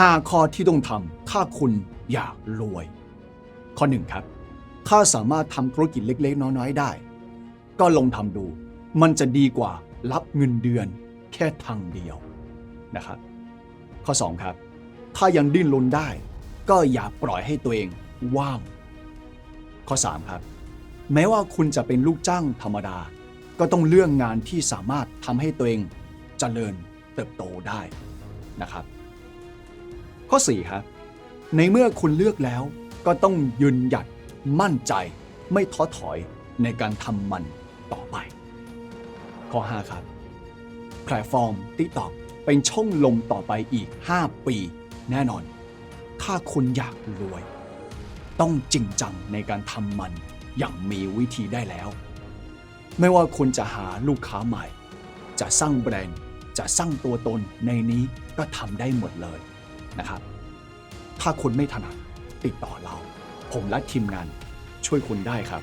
5 ข้อที่ต้องทำถ้าคุณอยากรวย ข้อ 1 ครับ ถ้าสามารถทำธุรกิจเล็กๆ น้อยๆ ได้ ก็ลองทำดู มันจะดีกว่ารับเงินเดือนแค่ทางเดียวนะครับ ข้อ 2 ครับ ถ้ายังดิ้นรนได้ ก็อย่าปล่อยให้ตัวเองว่าง ข้อ 3 ครับ แม้ว่าคุณจะเป็นลูกจ้างธรรมดา ก็ต้องเลือกงานที่สามารถทำให้ตัวเองเจริญเติบโตได้นะครับ ข้อ4ครับในเมื่อคุณเลือกแล้วก็ต้องยืนหยัดมั่นใจ ไม่ท้อถอยในการทำมันต่อไป ข้อ 5 ครับ แพลตฟอร์ม TikTok เป็นช่องลมต่อไปอีก 5 ปี แน่นอน ถ้าคุณอยากรวย ต้องจริงจังในการทำมันอย่างมีวิธีได้แล้ว ไม่ว่าคุณจะหาลูกค้าใหม่ จะสร้างแบรนด์ จะสร้างตัวตนในนี้ก็ทำได้หมดเลย นะครับ ถ้าคุณไม่ถนัดติดต่อเรา ผมและทีมงานช่วยคุณได้ครับ